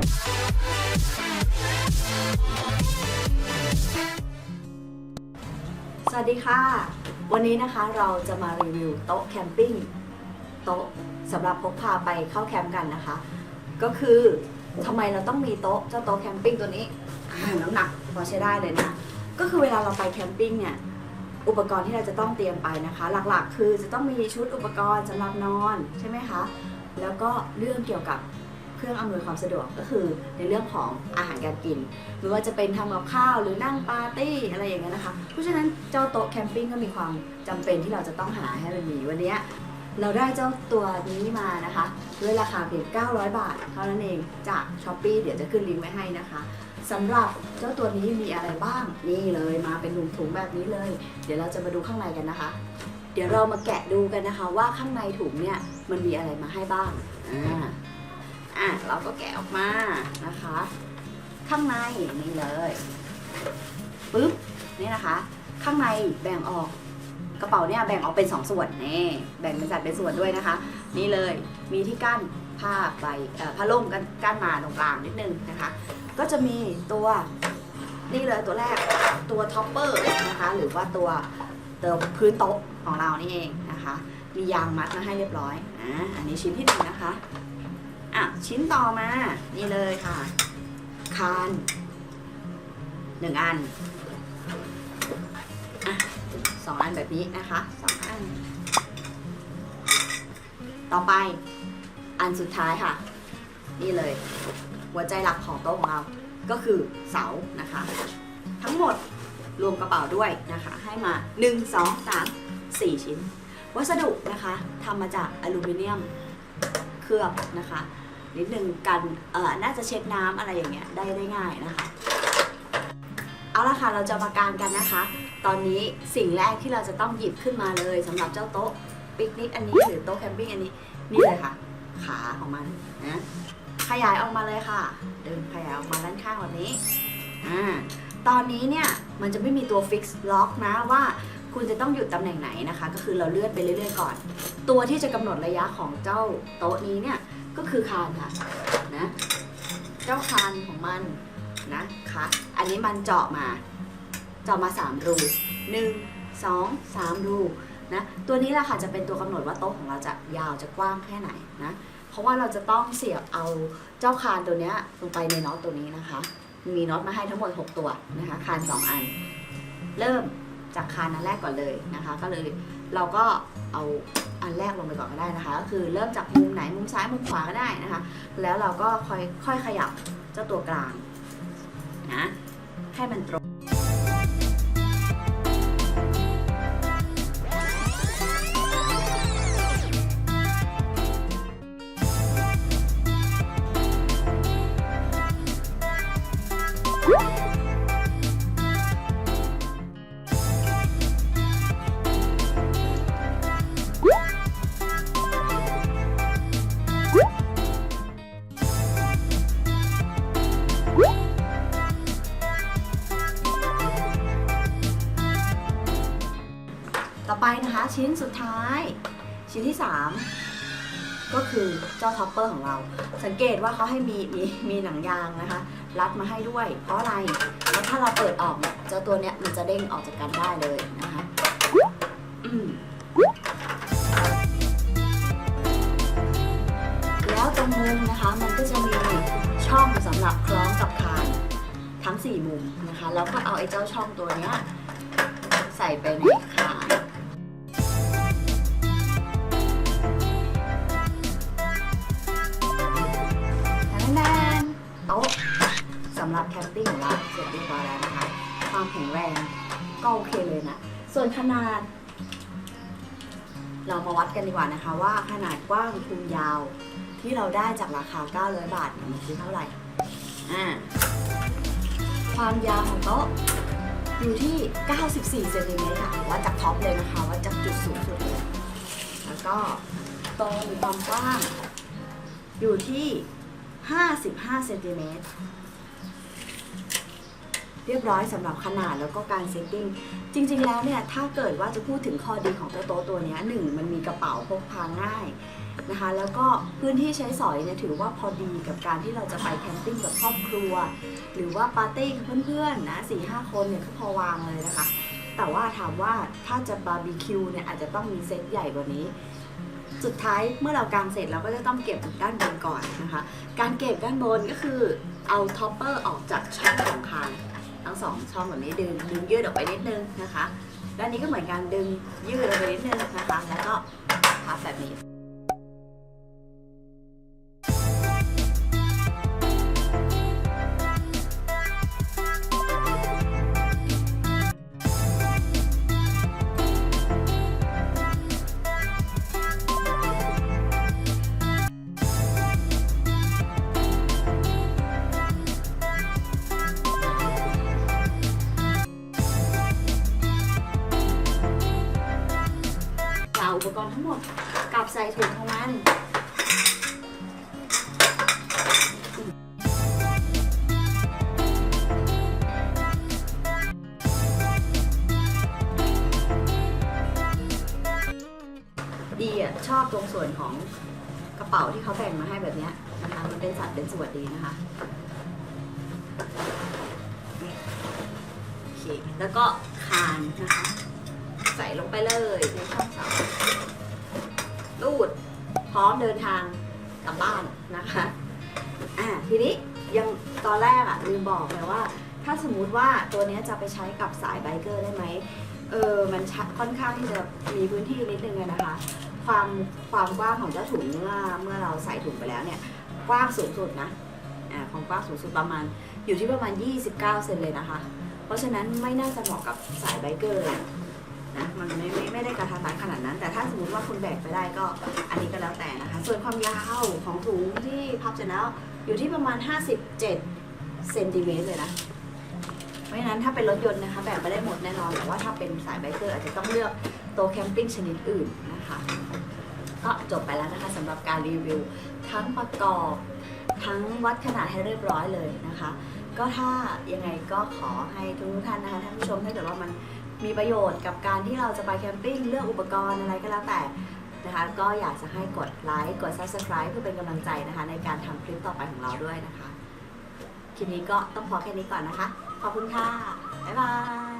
สวัสดีค่ะ วันนี้นะคะเราจะมารีวิวโต๊ะแคมปิ้งโต๊ะสำหรับพกพาไปเข้าแคมป์กันนะคะ ก็คือทำไมเราต้องมีโต๊ะเจ้าโต๊ะแคมปิ้งตัวนี้น้ำหนักพอใช้ได้เลยนะ ก็คือเวลาเราไปแคมปิ้งเนี่ยอุปกรณ์ที่เราจะต้องเตรียมไปนะคะ หลักๆ คือจะต้องมีชุดอุปกรณ์สำหรับนอนใช่ไหมคะ แล้วก็เรื่องเกี่ยวกับ เครื่องอำนวยความสะดวกก็คือในเรื่องของอาหารการกิน หรือว่าจะเป็นทำกับข้าวหรือนั่งปาร์ตี้อะไรอย่างเงี้ยนะคะ เพราะฉะนั้นเจ้าโต๊ะแคมปิ้งก็มีความจำเป็นที่เราจะต้องหาให้มันมีวันนี้เราได้เจ้าตัวนี้มานะคะ ด้วยราคาเพียง 900 บาท เท่านั้นเองจากช้อปปีเดี๋ยวจะขึ้นลิงก์ไว้ให้นะคะสำหรับเจ้าตัวนี้มีอะไรบ้าง นี่เลยมาเป็นถุงๆแบบนี้เลย เดี๋ยวเราจะมาดูข้างในกันนะคะ เดี๋ยวเรามาแกะดูกันนะคะว่าข้างในถุงเนี่ยมันมีอะไรมาให้บ้างอ่า อะเราก็แกะออกมานะคะ ข้างในนี่เลยปึ๊บนี่นะคะ ข้างในแบ่งออกกระเป๋าเนี่ยแบ่งออกเป็นสองส่วนนี่แบ่งเป็นสัดเป็นส่วนด้วยนะคะ นี่เลยมีที่กั้นผ้าใบผ้าล่มกันกั้นมาตรงกลางนิดนึงนะคะ ก็จะมีตัวนี่เลยตัวแรกตัวท็อปเปอร์นะคะ หรือว่าตัวเตัวพื้นโต๊ะของเรานี่เองนะคะ มียางมัดมาให้เรียบร้อยอ่าอันนี้ชิ้นที่หนึ่งนะคะ อะชิ้นต่อมา นี่เลยค่ะ คานหนึ่งอันอะสองอันแบบนี้นะคะสองอัน ต่อไปอันสุดท้ายค่ะ นี่เลย หัวใจหลักของโต๊ะของเรา ก็คือเสานะคะ ทั้งหมดรวมกระเป๋าด้วยนะคะ ให้มา 1 2 3 4 ชิ้น วัสดุนะคะทำมาจากอลูมิเนียมเคลือบนะคะ นิดนึงกันเอ่อน่าจะเช็ดน้ำอะไรอย่างเงี้ยได้ได้ง่ายนะคะเอาละค่ะเราจะมาการกันนะคะ ตอนนี้สิ่งแรกที่เราจะต้องหยิบขึ้นมาเลยสำหรับเจ้าโต๊ะปิกนิกอันนี้หรือโต๊ะแคมปิ้งอันนี้นี่เลยค่ะ ขาของมันนะขยายออกมาเลยค่ะ เดึงขยายออกมาด้านข้างแบบนี้อ่าตอนนี้เนี่ยมันจะไม่มีตัวฟิกซ์ล็อกนะว่าคุณจะต้องหยุดตำแหน่งไหนนะคะ ก็คือเราเลื่อนไปเรื่อยๆก่อน ตัวที่จะกำหนดระยะของเจ้าโต๊ะนี้เนี่ย ก็คือคานค่ะนะเจ้าคานของมันนะคะอันนี้มันเจาะมา เจาะมา 3 รู1 2 3 รูนะตัวนี้แหละค่ะจะเป็นตัวกำหนดว่าโต๊ะของเราจะยาวจะกว้างแค่ไหนนะเพราะว่าเราจะต้องเสียบเอาเจ้าคานตัวนี้ลงไปในน็อตตัวนี้นะคะ มีน็อตมาให้ทั้งหมด 6 ตัวนะคะคาน 2 อัน เริ่ม จากคานอันแรกก่อนเลยนะคะ ก็เลยเราก็เอาอันแรกลงไปก่อนก็ได้นะคะ ก็คือเริ่มจากมุมไหนมุมซ้ายมุมขวาก็ได้นะคะ แล้วเราก็ค่อยค่อยขยับเจ้าตัวกลางนะให้มันตรง ต่อไปนะคะชิ้นสุดท้าย ชิ้นที่ 3 ก็คือเจ้าท็อปเปอร์ของเรา สังเกตว่าเขาให้มีมีมีหนังยางนะคะ รัดมาให้ด้วย เพราะอะไรเพราะถ้าเราเปิดออกเนี่ยเจ้าตัวเนี้ยมันจะเด้งออกจากกันได้เลยนะคะแล้วตรงมุมนะคะมันก็จะมีช่องสำหรับคล้องกับคานทั้ง 4 มุมนะคะแล้วก็เอาไอ้เจ้าช่องตัวเนี้ยใส่ไปในค รับแคมปิ้งของเราเสร็จเรียบร้อยแล้วนะคะ ความแข็งแรงก็โอเคเลยนะ ส่วนขนาด เรามาวัดกันดีกว่านะคะว่าขนาดกว้างคูณยาวที่เราได้จากราคา 900 บาทมันคือเท่าไหร่ อ่า ความยาวของโต๊ะอยู่ที่ 94 เซนติเมตรค่ะวัดจากท็อปเลยนะคะ วัดจากจุดสูงสุดเลย แล้วก็ตรงความกว้างอยู่ที่ 55 เซนติเมตร เรียบร้อยสำหรับขนาดแล้วก็การเซตติ้งจริง ๆ แล้วเนี่ยถ้าเกิดว่าจะพูดถึงข้อดีของเจ้าโต๊ะตัวนี้หนึ่งมันมีกระเป๋าพกพาง่ายนะคะแล้วก็พื้นที่ใช้สอยเนี่ยถือว่าพอดีกับการที่เราจะไปแคมปิ้งกับครอบครัว หรือว่าปาร์ตี้กับเพื่อนๆนะสี่ห้าคนเนี่ยก็พอวางเลยนะคะ แต่ว่าถามว่าถ้าจะบาร์บีคิวเนี่ยอาจจะต้องมีเซตใหญ่กว่านี้ สุดท้ายเมื่อเรากางเสร็จเราก็จะต้องเก็บด้านบนก่อนนะคะ การเก็บด้านบนก็คือเอาท็อปเปอร์ออกจากช่องของคาง ช่องแบบนี้ดึงดึงยืดออกไปนิดนึงนะคะ ด้านนี้ก็เหมือนกันดึงยืดออกไปนิดนึงนะคะ แล้วก็พับแบบนี้ ทั้งหมดกลับใส่ถุงของมันดีอะชอบตรงส่วนของกระเป๋าที่เขาแบ่งมาให้แบบนี้นะคะมันเป็นสัดเป็นส่วนดีนะคะโอเคแล้วก็คานนะคะ ใส่ลงไปเลยในช่องเสา ลูดพร้อมเดินทางกลับบ้านนะคะอ่าทีนี้ยังตอนแรกอะลืมบอกเลยว่า ถ้าสมมุติว่าตัวเนี้ยจะไปใช้กับสายไบเกอร์ได้ไหมเออมันชักค่อนข้างที่จะมีพื้นที่นิดนึงนะคะ ความความกว้างของเจ้าถุงเมื่อเมื่อเราใส่ถุงไปแล้วเนี่ยกว้างสูงสุดนะอ่าความกว้างสูงสุดประมาณอยู่ที่ประมาณ 29 เซนเลยนะคะ เพราะฉะนั้นไม่น่าจะเหมาะกับสายไบเกอร์ นะมันไม่ไม่ไม่ได้กระทันรัดขนาดนั้น แต่ถ้าสมมติว่าคุณแบกไปได้ก็อันนี้ก็แล้วแต่นะคะ ส่วนความยาวของถุงที่พับเสร็จแล้วอยู่ที่ประมาณ 57เซนติเมตรเลยนะเพราะฉะนั้นถ้าเป็นรถยนต์นะคะแบกไปได้หมดแน่นอน แต่ว่าถ้าเป็นสายไบเกอร์อาจจะต้องเลือกโต๊ะแคมปิ้งชนิดอื่นนะคะก็จบไปแล้วนะคะสำหรับการรีวิว ทั้งประกอบทั้งวัดขนาดให้เรียบร้อยเลยนะคะ ก็ถ้ายังไงก็ขอให้ทุกท่านนะคะท่านผู้ชมถ้าเกิดว่ามัน มีประโยชน์กับการที่เราจะไปแคมปิ้งเลือกอุปกรณ์อะไรก็แล้วแต่นะคะก็อยากจะให้กดไลค์กด subscribe เพื่อเป็นกำลังใจนะคะในการทำคลิปต่อไปของเราด้วยนะคะ คลิปนี้ก็ต้องพอแค่นี้ก่อนนะคะ ขอบคุณค่ะ บ๊ายบาย